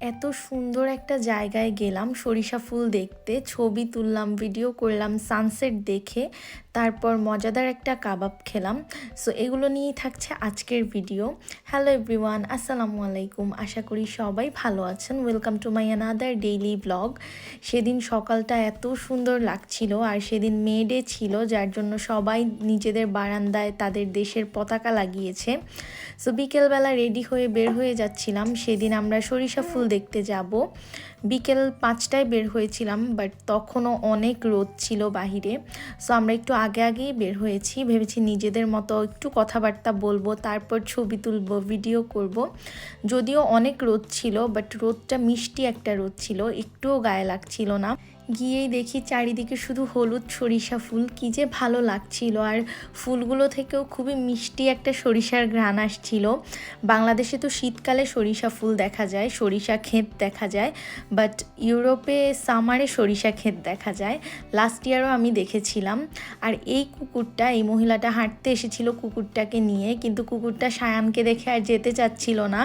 এত সুন্দর একটা জায়গায় গেলাম, সরিষা ফুল দেখতে, ছবি তুললাম ভিডিও করলাম সানসেট দেখে, তারপর মজাদার একটা কাবাব খেলাম। সো এগুলো নিয়েই থাকছে আজকের ভিডিও হ্যালো এভরিওয়ান আসসালামু আলাইকুম। আশা করি সবাই ভালো আছেন। Welcome to my another daily blog সেদিন সকালটা এত সুন্দর লাগছিল, আর সেদিন মে ডে ছিল, যার জন্য সবাই নিজেদের বারান্দায় তাদের দেশের পতাকা লাগিয়েছে। সো বিকেলবেলা রেডি হয়ে বের হয়ে যাচ্ছিলাম। সেদিন আমরা সরিষা ফুল দেখতে যাব। বিকেল পাঁচটায় বের হয়েছিলাম বাট তখনও অনেক রোদ ছিল বাহিরে। সো আমরা একটু আগে আগেই বের হয়েছি। ভেবেছি নিজেদের মতো একটু কথাবার্তা বলব, তারপর ছবি তুলবো ভিডিও করব। যদিও অনেক রোদ ছিল বাট রোদটা মিষ্টি একটা রোদ ছিল, একটুও গায়ে লাগছিল না। গিয়েই দেখি চারিদিকে শুধু হলুদ সরিষা ফুল। কি যে ভালো লাগছিল। আর ফুলগুলো থেকেও খুবই মিষ্টি একটা সরিষার ঘ্রাণ আসছিল। বাংলাদেশে তো শীতকালে সরিষা ফুল দেখা যায়, সরিষা ক্ষেত দেখা যায় বাট ইউরোপে সামারে সরিষা ক্ষেত দেখা যায়। লাস্ট ইয়ারও আমি দেখেছিলাম। আর এই কুকুরটা, এই মহিলাটা হাঁটতে এসেছিল কুকুরটাকে নিয়ে, কিন্তু কুকুরটা সায়ানকে দেখে আর যেতে চাচ্ছিল না।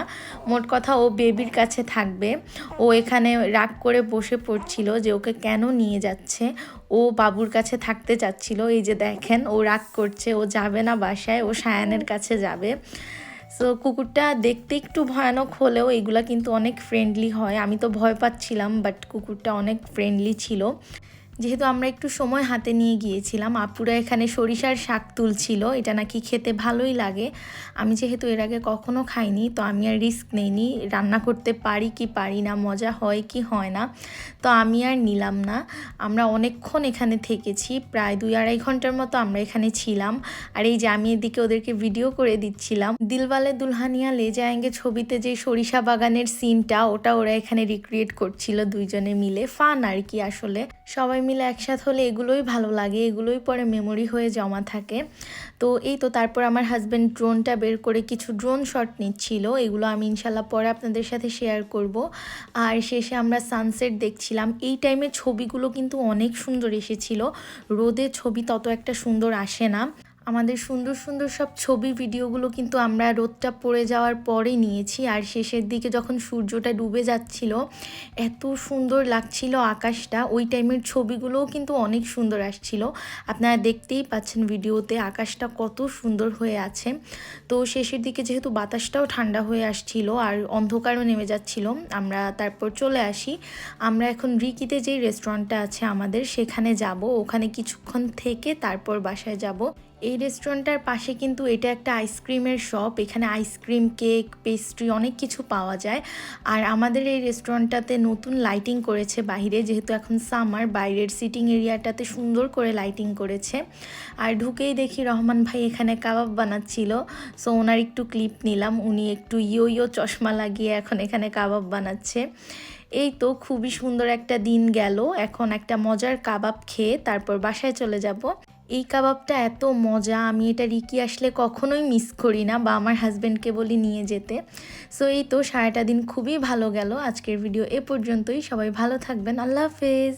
মোট কথা ও বেবির কাছে থাকবে। ও এখানে রাগ করে বসে পড়ছিল যে ওকে কেন নিয়ে যাচ্ছে? ও বাবুর কাছে থাকতে চাচ্ছিল। এই যে দেখেন, ও রাগ করছে, ও যাবে না বাসায়, ও সায়ানের কাছে যাবে। সো কুকুরটা দেখতে একটু ভয়ানক হলেও এগুলা কিন্তু অনেক ফ্রেন্ডলি হয়। আমি তো ভয় পাচ্ছিলাম বাট কুকুরটা অনেক ফ্রেন্ডলি ছিল। যেহেতু আমরা একটু সময় হাতে নিয়ে গিয়েছিলাম, আপুরা এখানে সরিষার শাক তুলছিল, এটা নাকি খেতে ভালোই লাগে। আমি যেহেতু এর আগে কখনো খাইনি, তো আমি আর রিস্ক নেইনি, রান্না করতে পারি কি পারি না, মজা হয় কি হয় না, তো আমি আর নিলাম না। আমরা অনেকক্ষণ এখানে থেকেছি, প্রায় দুই আড়াই ঘণ্টার মতো আমরা এখানে ছিলাম। আর এই যে আমি এদিকে ওদেরকে ভিডিও করে দিচ্ছিলাম, দিলওয়ালে দুলহানিয়া লে যায়গে ছবিতে যে সরিষা বাগানের সিনটা ওটা ওরা এখানে রিক্রিয়েট করছিল দুইজনে মিলে। ফান আর কি আসলে। সবাই মিলে একসাথে হলে এগুলোই ভালো লাগে, এগুলোই পরে মেমোরি হয়ে জমা থাকে। তো এই তো তারপর আমার হাজব্যান্ড ড্রোনটা বের করে কিছু ড্রোন শট নিচ্ছিল, এগুলো আমি ইনশাল্লাহ পরে আপনাদের সাথে শেয়ার করব। আর শেষে আমরা সানসেট দেখছিলাম, এই টাইমে ছবিগুলো কিন্তু অনেক সুন্দর এসেছিল, রোদে ছবি তত একটা সুন্দর আসে না। আমাদের সুন্দর সুন্দর সব ছবি, ভিডিওগুলো কিন্তু আমরা রোদটা পড়ে যাওয়ার পরে নিয়েছি। আর শেষের দিকে যখন সূর্যটা ডুবে যাচ্ছিল, এত সুন্দর লাগছিল আকাশটা। ওই টাইমের ছবিগুলোও কিন্তু অনেক সুন্দর আসছিল। আপনারা দেখতেই পাচ্ছেন ভিডিওতে আকাশটা কত সুন্দর হয়ে আছে। তো শেষের দিকে যেহেতু বাতাসটাও ঠান্ডা হয়ে আসছিল আর অন্ধকারও নেমে যাচ্ছিল, আমরা তারপর চলে আসি। আমরা এখন রিকিতে যেই রেস্টুরেন্টটা আছে আমাদের, সেখানে যাব। ওখানে কিছুক্ষণ থেকে তারপর বাসায় যাব। এই রেস্টুরেন্টটার পাশে কিন্তু এটা একটা আইসক্রিমের শপ। এখানে আইসক্রিম, কেক, পেস্ট্রি অনেক কিছু পাওয়া যায়। আর আমাদের এই রেস্টুরেন্টটাতে নতুন লাইটিং করেছে বাইরে, যেহেতু এখন সামার, বাইরের সিটিং এরিয়াটাতে সুন্দর করে লাইটিং করেছে। আর ঢুকেই দেখি রহমান ভাই এখানে কাবাব বানাচ্ছিল। সো ওনার একটু ক্লিপ নিলাম, উনি একটু ইয়ো ইয়ো চশমা লাগিয়ে এখন এখানে কাবাব বানাচ্ছে। এই তো খুবই সুন্দর একটা দিন গেল। এখন একটা মজার কাবাব খেয়ে তারপর বাসায় চলে যাব। এই কাবাবটা এত মজা, আমি এটা রিকি আসলে কখনোই মিস করি না বা আমার হাজব্যান্ডকে বলি নিয়ে যেতে। সো এই তো সারাটা দিন খুবই ভালো গেল। আজকের ভিডিও এ পর্যন্তই। সবাই ভালো থাকবেন। আল্লাহ হাফেজ।